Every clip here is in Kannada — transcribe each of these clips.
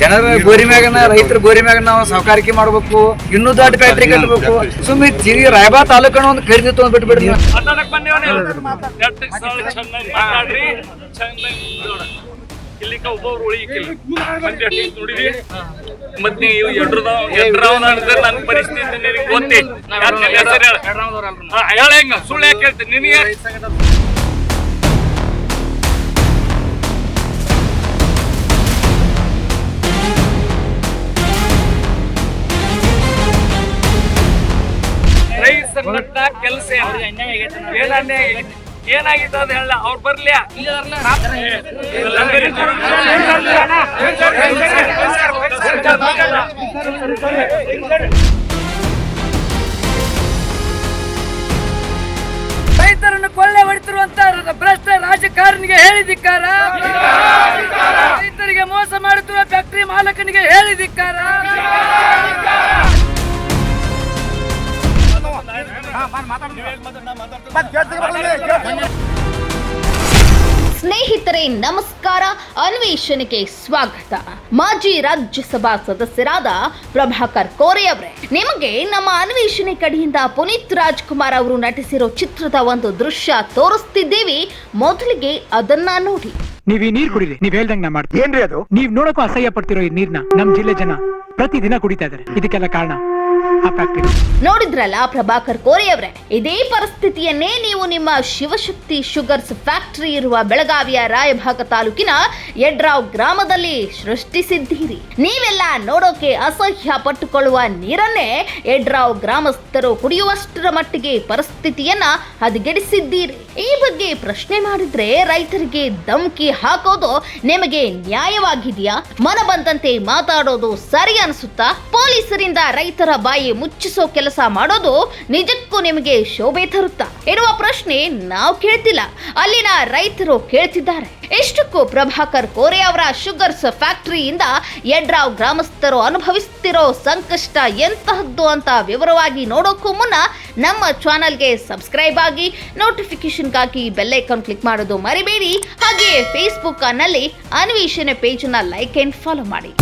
ಜನರ ಗೋರಿ ಮ್ಯಾಗನ ರೈತರ ಗೋರಿ ಮ್ಯಾಗ ನಾವು ಸಹಕಾರಿಕೆ ಮಾಡ್ಬೇಕು. ಇನ್ನೂ ದೊಡ್ಡ ಫ್ಯಾಕ್ಟ್ರಿ ಕಟ್ಟಬೇಕು ಸುಮ್ಮನೆ ರಾಯಬಾ ತಾಲೂಕನ ಒಂದು ಖರೀದಿ ತಗೊಂಡ್ ಬಿಟ್ಬಿಡ್ರಿ ಒಬ್ಬೊಬ್ರು ಉಳಿಯಕ್ಕಿಲ್ಲ. ಮತ್ ನೀವು ಎಡ್ರದವ ಅಂದ್ರೆ ಪರಿಸ್ಥಿತಿ ನಿನಗೆ ಗೊತ್ತೇ? ಹೇಳ. ಹೆಂಗ? ಸುಳ್ಳು ಯಾಕೆ ಹೇಳ್ತೀನಿ ನಿನಗೆ ಸಂಘಟನಾ ಕೆಲಸ ಏನಾಗಿತ್ತು ಅಂತ ಹೇಳ ಅವ್ರು ಬರ್ಲಿ ರೈತರನ್ನು ಕೊಳ್ಳೆ ಹೊಡಿತಿರುವಂತ ಭ್ರಷ್ಟ ರಾಜಕಾರಣಿಗೆ ಹೇಳಿದಿಕ್ಕಾರ ರೈತರಿಗೆ ಮೋಸ ಮಾಡುತ್ತಿರುವ ಫ್ಯಾಕ್ಟರಿ ಮಾಲಕನಿಗೆ ಹೇಳಿದಿಕ್ಕಾರ ಸ್ನೇಹಿತರೆ ನಮಸ್ಕಾರ. ಅನ್ವೇಷಣೆಗೆ ಸ್ವಾಗತ. ಮಾಜಿ ರಾಜ್ಯಸಭಾ ಸದಸ್ಯರಾದ ಪ್ರಭಾಕರ್ ಕೋರೆ ಅವರೇ. ನಿಮಗೆ ನಮ್ಮ ಅನ್ವೇಷಣೆ ಕಡೆಯಿಂದ ಪುನೀತ್ ರಾಜ್ಕುಮಾರ್ ಅವರು ನಟಿಸಿರೋ ಚಿತ್ರದ ಒಂದು ದೃಶ್ಯ ತೋರಿಸ್ತಿದ್ದೇವೆ. ಮೊದಲಿಗೆ ಅದನ್ನ ನೋಡಿ. ನೀವ್ ಈ ನೀರ್ ಕುಡಿರಿ. ನೀವ್ ಹೇಳ್ದಂಗ್ ನಾ ಮಾಡ್ತೀನಿ. ಏನ್ರಿ ಅದು? ನೀವ್ ನೋಡಕ್ಕೂ ಅಸಹ್ಯ ಪಡ್ತಿರೋ ಈ ನೀರ್ನ ನಮ್ ಜಿಲ್ಲೆ ಜನ ಪ್ರತಿದಿನ ಕುಡಿತಾ ಇದಾರೆ. ಇದಕ್ಕೆಲ್ಲ ಕಾರಣ? ನೋಡಿದ್ರಲ್ಲ ಪ್ರಭಾಕರ್ ಕೋರಿ ಅವರೇ ಇದೇ ಪರಿಸ್ಥಿತಿಯನ್ನೇ ನೀವು ನಿಮ್ಮ ಶಿವಶಕ್ತಿ ಶುಗರ್ಸ್ ಫ್ಯಾಕ್ಟರಿ ಇರುವ ಬೆಳಗಾವಿಯ ರಾಯಭಾಗ ತಾಲೂಕಿನ ಯಡ್ರಾವ್ ಗ್ರಾಮದಲ್ಲಿ ಸೃಷ್ಟಿಸಿದ್ದೀರಿ. ನೀವೆಲ್ಲ ನೋಡೋಕೆ ಅಸಹ್ಯ ಪಟ್ಟುಕೊಳ್ಳುವ ನೀರನ್ನೇ ಯಡ್ರಾವ್ ಗ್ರಾಮಸ್ಥರು ಕುಡಿಯುವಷ್ಟರ ಮಟ್ಟಿಗೆ ಪರಿಸ್ಥಿತಿಯನ್ನ ಹದಗೆಡಿಸಿದ್ದೀರಿ. ಈ ಬಗ್ಗೆ ಪ್ರಶ್ನೆ ಮಾಡಿದ್ರೆ ರೈತರಿಗೆ ಧಮಕಿ ಹಾಕೋದು ನಿಮಗೆ ನ್ಯಾಯವಾಗಿದೆಯಾ? ಮನ ಬಂದಂತೆ ಮಾತಾಡೋದು ಸರಿ ಅನಿಸುತ್ತಾ? ಪೊಲೀಸರಿಂದ ರೈತರ ಬಾಯಿ ಮುಚ್ಚಿಸೋ ಕೆಲಸ ಮಾಡೋದು ನಿಜಕ್ಕೂ ನಿಮಗೆ ಶೋಭೆ ತರುತ್ತಾ? ಎನ್ನುವ ಪ್ರಶ್ನೆ ನಾವು ಕೇಳ್ತಿಲ್ಲ, ಅಲ್ಲಿನ ರೈತರು ಕೇಳ್ತಿದ್ದಾರೆ. ಇಷ್ಟಕ್ಕೂ ಪ್ರಭಾಕರ್ ಕೋರೆ ಅವರ ಶುಗರ್ಸ್ ಫ್ಯಾಕ್ಟರಿಯಿಂದ ಯಡ್ರಾವ್ ಗ್ರಾಮಸ್ಥರು ಅನುಭವಿಸುತ್ತಿರೋ ಸಂಕಷ್ಟ ಎಂತಹದ್ದು ಅಂತ ವಿವರವಾಗಿ ನೋಡೋಕ್ಕೂ ಮುನ್ನ ನಮ್ಮ ಚಾನಲ್ಗೆ ಸಬ್ಸ್ಕ್ರೈಬ್ ಆಗಿ ನೋಟಿಫಿಕೇಶನ್ಗಾಗಿ ಐಕಾನ್ ಕ್ಲಿಕ್ ಮಾಡೋದು ಮರಿಬೇಡಿ. ಹಾಗೆ ಫೇಸ್ಬುಕ್ನಲ್ಲಿ ಅನ್ವೇಷಣೆ ಪೇಜ್ನ ಲೈಕ್ ಅಂಡ್ ಫಾಲೋ ಮಾಡಿ.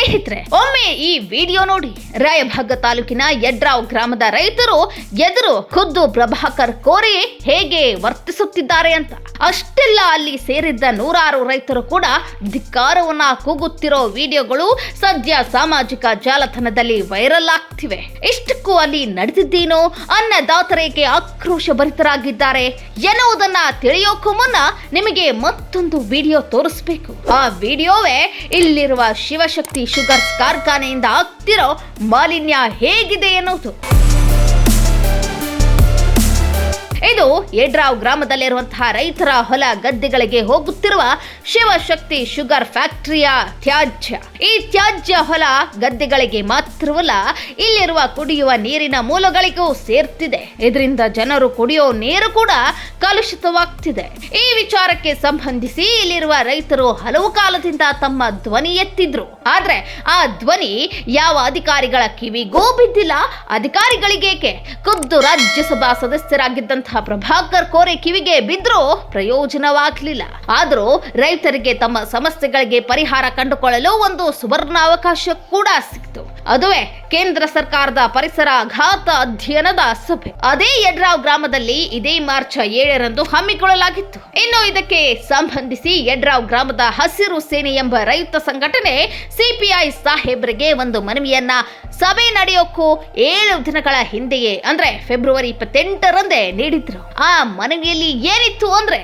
ಸ್ನೇಹಿತರೆ, ಒಮ್ಮೆ ಈ ವಿಡಿಯೋ ನೋಡಿ ರಾಯಭಾಗ ತಾಲೂಕಿನ ಯಡ್ರಾವ್ ಗ್ರಾಮದ ರೈತರು ಎದುರು ಖುದ್ದು ಪ್ರಭಾಕರ್ ಕೋರಿ ಹೇಗೆ ವರ್ತಿಸುತ್ತಿದ್ದಾರೆ ಅಂತ. ಅಷ್ಟೆಲ್ಲ ಅಲ್ಲಿ ಸೇರಿದ್ದ ನೂರಾರು ರೈತರು ಕೂಡ ಧಿಕ್ಕಾರವನ್ನ ಕೂಗುತ್ತಿರೋ ವಿಡಿಯೋಗಳು ಸದ್ಯ ಸಾಮಾಜಿಕ ಜಾಲತಾಣದಲ್ಲಿ ವೈರಲ್ ಆಗ್ತಿವೆ. ಇಷ್ಟಕ್ಕೂ ಅಲ್ಲಿ ನಡೆದಿದ್ದೇನೋ ಅನ್ನದಾತರಿಗೆ ಆಕ್ರೋಶ ಭರಿತರಾಗಿದ್ದಾರೆ ಎನ್ನುವುದನ್ನ ತಿಳಿಯೋಕ್ಕೂ ಮುನ್ನ ನಿಮಗೆ ಮತ್ತೊಂದು ವಿಡಿಯೋ ತೋರಿಸ್ಬೇಕು. ಆ ವಿಡಿಯೋವೇ ಇಲ್ಲಿರುವ ಶಿವಶಕ್ತಿ ಶುಗರ್ಸ್ ಕಾರ್ಖಾನೆಯಿಂದ ಆಗ್ತಿರೋ ಮಾಲಿನ್ಯ ಹೇಗಿದೆ ಎನ್ನುವುದು. ಇದು ಎಡ್ರಾವ್ ಗ್ರಾಮದಲ್ಲಿರುವಂತಹ ರೈತರ ಹೊಲ ಗದ್ದೆಗಳಿಗೆ ಹೋಗುತ್ತಿರುವ ಶಿವಶಕ್ತಿ ಶುಗರ್ ಫ್ಯಾಕ್ಟರಿಯ ತ್ಯಾಜ್ಯ. ಈ ತ್ಯಾಜ್ಯ ಹೊಲ ಗದ್ದೆಗಳಿಗೆ ಮಾತ್ರವಲ್ಲ, ಇಲ್ಲಿರುವ ಕುಡಿಯುವ ನೀರಿನ ಮೂಲಗಳಿಗೂ ಸೇರ್ತಿದೆ. ಇದರಿಂದ ಜನರು ಕುಡಿಯೋ ನೀರು ಕೂಡ ಕಲುಷಿತವಾಗ್ತಿದೆ. ಈ ವಿಚಾರಕ್ಕೆ ಸಂಬಂಧಿಸಿ ಇಲ್ಲಿರುವ ರೈತರು ಹಲವು ಕಾಲದಿಂದ ತಮ್ಮ ಧ್ವನಿ ಎತ್ತಿದ್ರು. ಆದ್ರೆ ಆ ಧ್ವನಿ ಯಾವ ಅಧಿಕಾರಿಗಳ ಕಿವಿಗೂ ಬಿದ್ದಿಲ್ಲ, ಅಧಿಕಾರಿಗಳಿಗೇಕೆ? ಖುದ್ದು ರಾಜ್ಯಸಭಾ ಪ್ರಭಾಕರ್ ಕೋರೆ ಕಿವಿಗೆ ಬಿದ್ದರೂ ಪ್ರಯೋಜನವಾಗಲಿಲ್ಲ. ಆದರೂ ರೈತರಿಗೆ ತಮ್ಮ ಸಮಸ್ಯೆಗಳಿಗೆ ಪರಿಹಾರ ಕಂಡುಕೊಳ್ಳಲು ಒಂದು ಸುವರ್ಣ ಅವಕಾಶ ಕೂಡ ಸಿಕ್ತು. ಅದುವೇ ಕೇಂದ್ರ ಸರ್ಕಾರದ ಪರಿಸರ ಘಾತ ಅಧ್ಯಯನದ ಸಭೆ. ಅದೇ ಯಡ್ರಾವ್ ಗ್ರಾಮದಲ್ಲಿ ಇದೇ ಮಾರ್ಚ್ ಏಳರಂದು ಹಮ್ಮಿಕೊಳ್ಳಲಾಗಿತ್ತು. ಇನ್ನು ಇದಕ್ಕೆ ಸಂಬಂಧಿಸಿ ಯಡ್ರಾವ್ ಗ್ರಾಮದ ಹಸಿರು ಸೇನೆ ಎಂಬ ರೈತ ಸಂಘಟನೆ ಸಿಪಿಐ ಸಾಹೇಬ್ರಿಗೆ ಒಂದು ಮನವಿಯನ್ನ ಸಭೆ ನಡೆಯೋಕ್ಕೂ ಏಳು ದಿನಗಳ ಹಿಂದೆಯೇ, ಅಂದ್ರೆ ಫೆಬ್ರವರಿ ಇಪ್ಪತ್ತೆಂಟರಂದೇ ನೀಡಿದ್ರು. ಆ ಮನವಿಯಲ್ಲಿ ಏನಿತ್ತು ಅಂದ್ರೆ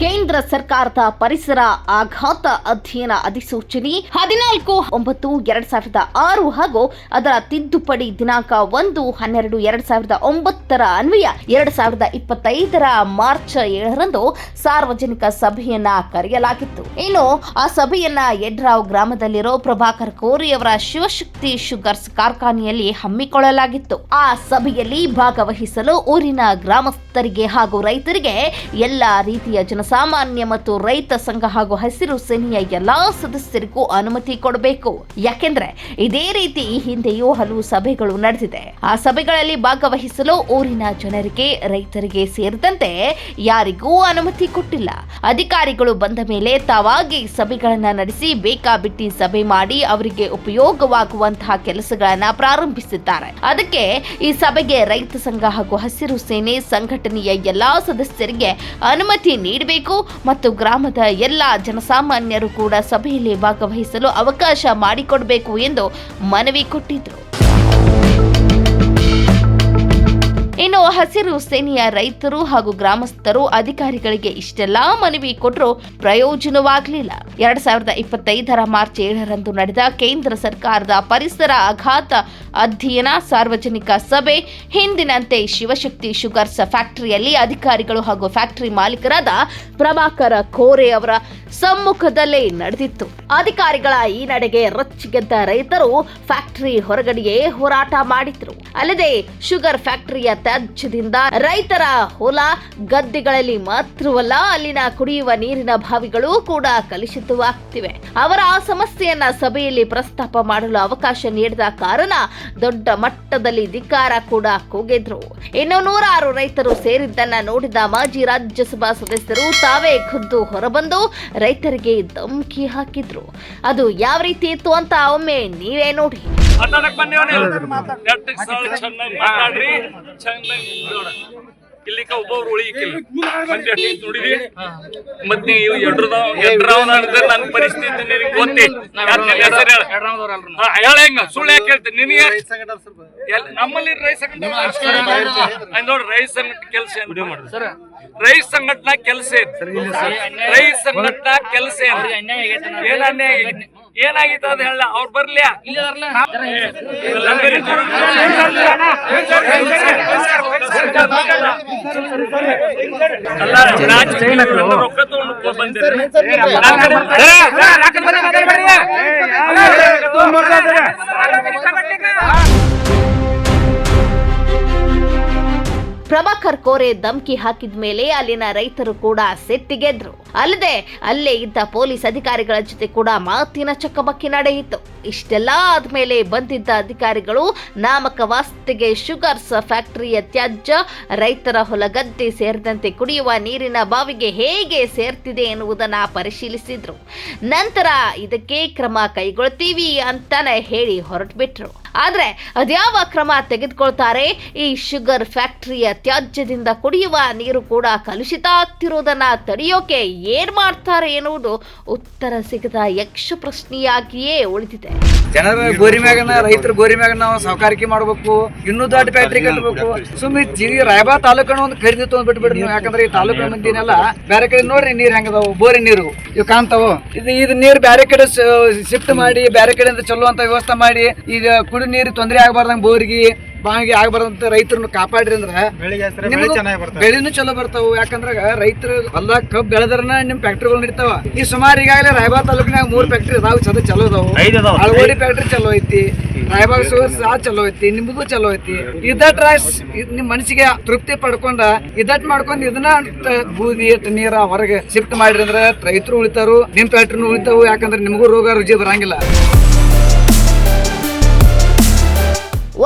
ಕೇಂದ್ರ ಸರ್ಕಾರದ ಪರಿಸರ ಆಘಾತ ಅಧ್ಯಯನ ಅಧಿಸೂಚನೆ ಹದಿನಾಲ್ಕು ಒಂಬತ್ತು ಎರಡ್ ಸಾವಿರದ ಆರು ಹಾಗೂ ಅದರ ತಿದ್ದುಪಡಿ ದಿನಾಂಕ ಒಂದು ಹನ್ನೆರಡು ಎರಡ್ ಸಾವಿರದ ಒಂಬತ್ತರ ಅನ್ವಯ ಎರಡ್ ಸಾವಿರದ ಇಪ್ಪತ್ತೈದರ ಮಾರ್ಚ್ ಏಳರಂದು ಸಾರ್ವಜನಿಕ ಸಭೆಯನ್ನ ಕರೆಯಲಾಗಿತ್ತು. ಇನ್ನು ಆ ಸಭೆಯನ್ನ ಯಡ್ರಾವ್ ಗ್ರಾಮದಲ್ಲಿರೋ ಪ್ರಭಾಕರ್ ಕೋರಿ ಅವರ ಶಿವಶಕ್ತಿ ಶುಗರ್ಸ್ ಕಾರ್ಖಾನೆಯಲ್ಲಿ ಹಮ್ಮಿಕೊಳ್ಳಲಾಗಿತ್ತು. ಆ ಸಭೆಯಲ್ಲಿ ಭಾಗವಹಿಸಲು ಊರಿನ ಗ್ರಾಮಸ್ಥರಿಗೆ ಹಾಗೂ ರೈತರಿಗೆ ಎಲ್ಲಾ ರೀತಿಯ ಜನ ಜನಸಾಮಾನ್ಯ ಮತ್ತು ರೈತ ಸಂಘ ಹಾಗೂ ಹಸಿರು ಸೇನೆಯ ಎಲ್ಲಾ ಸದಸ್ಯರಿಗೂ ಅನುಮತಿ ಕೊಡಬೇಕು. ಯಾಕೆಂದ್ರೆ ಇದೇ ರೀತಿ ಈ ಹಿಂದೆಯೂ ಹಲವು ಸಭೆಗಳು ನಡೆದಿದೆ. ಆ ಸಭೆಗಳಲ್ಲಿ ಭಾಗವಹಿಸಲು ಊರಿನ ಜನರಿಗೆ, ರೈತರಿಗೆ ಸೇರಿದಂತೆ ಯಾರಿಗೂ ಅನುಮತಿ ಕೊಟ್ಟಿಲ್ಲ. ಅಧಿಕಾರಿಗಳು ಬಂದ ಮೇಲೆ ತಾವಾಗಿ ಸಭೆಗಳನ್ನ ನಡೆಸಿ ಬೇಕಾಬಿಟ್ಟಿ ಸಭೆ ಮಾಡಿ ಅವರಿಗೆ ಉಪಯೋಗವಾಗುವಂತಹ ಕೆಲಸಗಳನ್ನ ಪ್ರಾರಂಭಿಸಿದ್ದಾರೆ. ಅದಕ್ಕೆ ಈ ಸಭೆಗೆ ರೈತ ಸಂಘ ಹಾಗೂ ಹಸಿರು ಸೇನೆ ಸಂಘಟನೆಯ ಎಲ್ಲಾ ಸದಸ್ಯರಿಗೆ ಅನುಮತಿ ನೀಡಬೇಕು ಮತ್ತು ಗ್ರಾಮದ ಎಲ್ಲ ಜನಸಾಮಾನ್ಯರು ಕೂಡ ಸಭೆಯಲ್ಲಿ ಭಾಗವಹಿಸಲು ಅವಕಾಶ ಮಾಡಿಕೊಡಬೇಕು ಎಂದು ಮನವಿ ಕೊಟ್ಟಿದ್ರು. ಇನ್ನು ಹಸಿರು ಸೇನೆಯ ರೈತರು ಹಾಗೂ ಗ್ರಾಮಸ್ಥರು ಅಧಿಕಾರಿಗಳಿಗೆ ಇಷ್ಟೆಲ್ಲಾ ಮನವಿ ಕೊಟ್ಟರು ಪ್ರಯೋಜನವಾಗಲಿಲ್ಲ. ಎರಡ್ ಸಾವಿರದ ಇಪ್ಪತ್ತೈದರ ಮಾರ್ಚ್ ಏಳರಂದು ನಡೆದ ಕೇಂದ್ರ ಸರ್ಕಾರದ ಪರಿಸರ ಆಘಾತ ಅಧ್ಯಯನ ಸಾರ್ವಜನಿಕ ಸಭೆ, ಹಿಂದಿನಂತೆ ಶಿವಶಕ್ತಿ ಶುಗರ್ಸ್ ಫ್ಯಾಕ್ಟರಿಯಲ್ಲಿ ಅಧಿಕಾರಿಗಳು ಹಾಗೂ ಫ್ಯಾಕ್ಟರಿ ಮಾಲೀಕರಾದ ಪ್ರಭಾಕರ ಕೋರೆ ಅವರ ಸಮ್ಮುಖದಲ್ಲೇ ನಡೆದಿತ್ತು. ಅಧಿಕಾರಿಗಳ ಈ ನಡೆಗೆ ರೊಚ್ಚಿಗೆದ್ದ ರೈತರು ಫ್ಯಾಕ್ಟರಿ ಹೊರಗಡೆಯೇ ಹೋರಾಟ ಮಾಡಿದ್ರು. ಅಲ್ಲದೆ ಶುಗರ್ ಫ್ಯಾಕ್ಟರಿಯ ತ್ಯಾಜ್ಯದಿಂದ ರೈತರ ಹೊಲ ಗದ್ದೆಗಳಲ್ಲಿ ಮಾತ್ರವಲ್ಲ, ಅಲ್ಲಿನ ಕುಡಿಯುವ ನೀರಿನ ಬಾವಿಗಳು ಕೂಡ ಕಲುಷಿತವಾಗ್ತಿವೆ. ಅವರ ಆ ಸಮಸ್ಯೆಯನ್ನ ಸಭೆಯಲ್ಲಿ ಪ್ರಸ್ತಾಪ ಮಾಡಲು ಅವಕಾಶ ನೀಡದ ಕಾರಣ ದೊಡ್ಡ ಮಟ್ಟದಲ್ಲಿ ಧಿಕ್ಕಾರ ಕೂಡ ಕೂಗಿದ್ರು. ಇನ್ನು ನೂರಾರು ರೈತರು ಸೇರಿದ್ದನ್ನ ನೋಡಿದ ಮಾಜಿ ರಾಜ್ಯಸಭಾ ಸದಸ್ಯರು ತಾವೇ ಖುದ್ದು ಹೊರಬಂದು ರೈತರಿಗೆ ಧಮಕಿ ಹಾಕಿದ್ರು. ಅದು ಯಾವ ರೀತಿ ಇತ್ತು ಅಂತ ಒಮ್ಮೆ ನೀವೇ ನೋಡಿ. ಬಂದೇವನೇ? ನೋಡ ಇಲ್ಲಿಕ ಒಬ್ಬೊಬ್ರು ಉಳಿಯಕ್ಕಿಲ್ಲ ಮತ್ತೆ ಅಷ್ಟ್ ಮತ್ ನೀವು ಎಡ್ರದವ್ ಎಡ್ರವನ ಅಂದ್ರೆ ನನ್ನ ಪರಿಸ್ಥಿತಿ ನಿನಗೆ ಗೊತ್ತೇ. ಹೇಳ? ಹೆಂಗ? ಸುಳ್ಳು ಯಾಕೆ ಹೇಳ್ತೀನಿ ನಿನಗೆ ಎಲ್- ನಮ್ಮಲ್ಲಿ ಸಂಘಟನೆ ರೈಸ್ ನೋಡ್ರಿ ರೈತ ಸಂಘಟನೆ ಕೆಲಸ ರೈತ ಸಂಘಟನಾ ಕೆಲಸ ರೈತ ಸಂಘಟನಾ ಕೆಲಸ ಏನ್? ಅನ್ಯಾಯ ಆಗೈತಿ? ಏನಾಗಿತ್ತು ಅದ್ ಹೇಳ ಅವ್ರು ಬರ್ಲಿ ರೊಕ್ಕ ತಗೊಂಡು ಬಂದಿರಿ ಪ್ರಭಾಕರ್ ಕೋರೆ ಧಮಕಿ ಹಾಕಿದ ಮೇಲೆ ಅಲ್ಲಿನ ರೈತರು ಕೂಡ ಸೆಟ್ಟಿಗೆದ್ರು. ಅಲ್ಲದೆ ಅಲ್ಲೇ ಇದ್ದ ಪೊಲೀಸ್ ಅಧಿಕಾರಿಗಳ ಜೊತೆ ಕೂಡ ಮಾತಿನ ಚಕಮಕಿ ನಡೆಯಿತು. ಇಷ್ಟೆಲ್ಲ ಆದ್ಮೇಲೆ ಬಂದಿದ್ದ ಅಧಿಕಾರಿಗಳು ನಾಮಕ ವಾಸ್ತಿಗೆ ಶುಗರ್ಸ್ ಫ್ಯಾಕ್ಟರಿಯ ತ್ಯಾಜ್ಯ ರೈತರ ಹೊಲಗದ್ದೆ ಸೇರಿದಂತೆ ಕುಡಿಯುವ ನೀರಿನ ಬಾವಿಗೆ ಹೇಗೆ ಸೇರ್ತಿದೆ ಎನ್ನುವುದನ್ನ ಪರಿಶೀಲಿಸಿದ್ರು. ನಂತರ ಇದಕ್ಕೆ ಕ್ರಮ ಕೈಗೊಳ್ತೀವಿ ಅಂತಾನೆ ಹೇಳಿ ಹೊರಟ್ಬಿಟ್ರು. ಆದ್ರೆ ಅದ್ಯಾವ ಕ್ರಮ ತೆಗೆದುಕೊಳ್ತಾರೆ? ಈ ಶುಗರ್ ಫ್ಯಾಕ್ಟರಿಯ ತ್ಯಾಜ್ಯದಿಂದ ಕುಡಿಯುವ ನೀರು ಕೂಡ ಕಲುಷಿತ ತಡೆಯೋಕೆ ಏನು ಮಾಡ್ತಾರೆ ಎನ್ನುವುದು ಉತ್ತರ ಸಿಗದ ಯಕ್ಷ ಪ್ರಶ್ನೆಯಾಗಿಯೇ ಉಳಿದಿದೆ. ಜನರ ಗೋರಿ ಮ್ಯಾಗನ, ರೈತರ ಗೋರಿ ಮ್ಯಾಗ ನಾವು ಸಹಕಾರಿಕೆ ಮಾಡಬೇಕು. ಇನ್ನೂ ದೊಡ್ಡ ಫ್ಯಾಕ್ಟ್ರಿ ಕಟ್ಟಬೇಕು ಸುಮ್ಮನೆ ಜಿ ರಾಯಬಾ ತಾಲೂಕನ ಒಂದು ಖರೀದಿ ತೊಗೊಂಡ್ ಬಿಟ್ಬಿಡ್ರಿ ಯಾಕಂದ್ರೆ ಈ ತಾಲೂಕಿನ ಮಂದಿನೆಲ್ಲ ಬೇರೆ ಕಡೆ ನೋಡ್ರಿ ನೀರು ಹೆಂಗದಾವು. ಬೋರಿ ನೀರು. ಇವು ಕಾಣ್ತಾವ. ಇದು ಇದು ನೀರು ಬೇರೆ ಕಡೆ ಶಿಫ್ಟ್ ಮಾಡಿ, ಬೇರೆ ಕಡೆಯಿಂದ ಚಲುವಂತ ಅಂತ ವ್ಯವಸ್ಥೆ ಮಾಡಿ, ಈಗ ಕುಡಿ ನೀರು ತೊಂದರೆ ಆಗಬಾರ್ದಂಗ ಬೋರಿಗೆ. ಬಾವಿಗೆ ಆಗಬಾರ್ದಂತ ರೈತರನ್ನ ಕಾಪಾಡ್ರಿ ಅಂದ್ರ ಬೆಳೆನೂ ಚಲೋ ಬರ್ತಾವ. ಯಾಕಂದ್ರ ರೈತರು ಹೊಲ ಕಬ್ಬು ಬೆಳೆದ್ರನ ನಿಮ್ ಫ್ಯಾಕ್ಟ್ರಿಗಳು ನಡೀತಾವ. ಈ ಸುಮಾರು ಈಗಾಗಲೇ ರಾಯಬಾಗ್ ತಾಲೂಕಿನಾಗ ಮೂರ್ ಫ್ಯಾಕ್ಟ್ರಿ ಅದಾವ. ಚಲೋ ಚಲೋ ಅದಾವು. ಅಳಗೋಡಿ ಫ್ಯಾಕ್ಟ್ರಿ ಚಲೋ ಐತಿ. ರಾಯಬಾಗ್ ಸೋರ್ಸ್ ಆ ಚಲೋ ಐತಿ. ನಿಮ್ಗೂ ಚಲೋ ಐತಿ. ಇದಟ್ ರೈಸ್ ಇದ್ ನಿಮ್ ಮನಸ್ಸಿಗೆ ತೃಪ್ತಿ ಪಡ್ಕೊಂಡ ಇದಟ್ ಮಾಡ್ಕೊಂಡ್ ಇದನ್ನ ಬೂದಿ ನೀರ ಹೊರಗೆ ಶಿಫ್ಟ್ ಮಾಡ್ರಿ ಅಂದ್ರ ರೈತರು ಉಳಿತಾರು ನಿಮ್ ಫ್ಯಾಕ್ಟ್ರಿನೂ ಉಳಿತಾವು. ಯಾಕಂದ್ರೆ ನಿಮಗೂ ರೋಗ ರುಜಿ ಬರಂಗಿಲ್ಲ.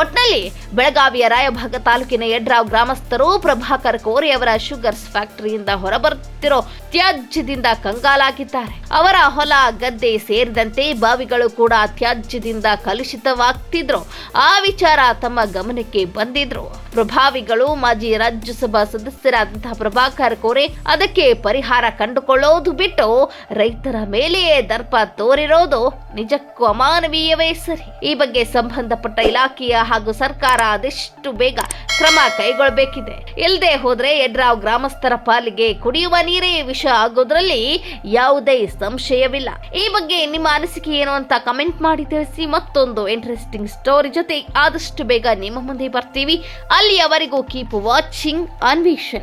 ಒಟ್ನಲ್ಲಿ ಬೆಳಗಾವಿಯ ರಾಯಭಾಗ ತಾಲೂಕಿನ ಯಡ್ರಾವ್ ಗ್ರಾಮಸ್ಥರು ಪ್ರಭಾಕರ್ ಕೋರಿಯವರ ಶುಗರ್ಸ್ ಫ್ಯಾಕ್ಟರಿಯಿಂದ ಹೊರಬರುತ್ತಿರೋ ತ್ಯಾಜ್ಯದಿಂದ ಕಂಗಾಲಾಗಿದ್ದಾರೆ. ಅವರ ಹೊಲ, ಗದ್ದೆ ಸೇರಿದಂತೆ ಬಾವಿಗಳು ಕೂಡ ತ್ಯಾಜ್ಯದಿಂದ ಕಲುಷಿತವಾಗ್ತಿದ್ರು. ಆ ವಿಚಾರ ತಮ್ಮ ಗಮನಕ್ಕೆ ಬಂದಿದ್ರು. ಪ್ರಭಾವಿಗಳು, ಮಾಜಿ ರಾಜ್ಯಸಭಾ ಸದಸ್ಯರಾದಂತಹ ಪ್ರಭಾಕರ್ ಕೋರೆ ಅದಕ್ಕೆ ಪರಿಹಾರ ಕಂಡುಕೊಳ್ಳೋದು ಬಿಟ್ಟು ರೈತರ ಮೇಲೆಯೇ ದರ್ಪ ತೋರಿರೋದು ನಿಜಕ್ಕೂ ಅಮಾನವೀಯವೇ ಸರಿ. ಈ ಬಗ್ಗೆ ಸಂಬಂಧಪಟ್ಟ ಇಲಾಖೆಯ ಹಾಗೂ ಸರ್ಕಾರ ಆದಷ್ಟು ಬೇಗ ಕ್ರಮ ಕೈಗೊಳ್ಳಬೇಕಿದೆ ಇಲ್ಲದೆ ಹೋದ್ರೆ ಯಡ್ರಾವ್ ಗ್ರಾಮಸ್ಥರ ಪಾಲಿಗೆ ಕುಡಿಯುವ ನೀರೇ ವಿಷ ಆಗೋದ್ರಲ್ಲಿ ಯಾವುದೇ ಸಂಶಯವಿಲ್ಲ. ಈ ಬಗ್ಗೆ ನಿಮ್ಮ ಅನಿಸಿಕೆ ಏನು ಅಂತ ಕಮೆಂಟ್ ಮಾಡಿ ತಿಳಿಸಿ. ಮತ್ತೊಂದು ಇಂಟ್ರೆಸ್ಟಿಂಗ್ ಸ್ಟೋರಿ ಜೊತೆ ಆದಷ್ಟು ಬೇಗ ನಿಮ್ಮ ಮುಂದೆ ಬರ್ತೀವಿ. ಅಲ್ಲಿಯವರೆಗೂ ಕೀಪ್ ವಾಚಿಂಗ್ ಅನ್ವೇಷಣೆ.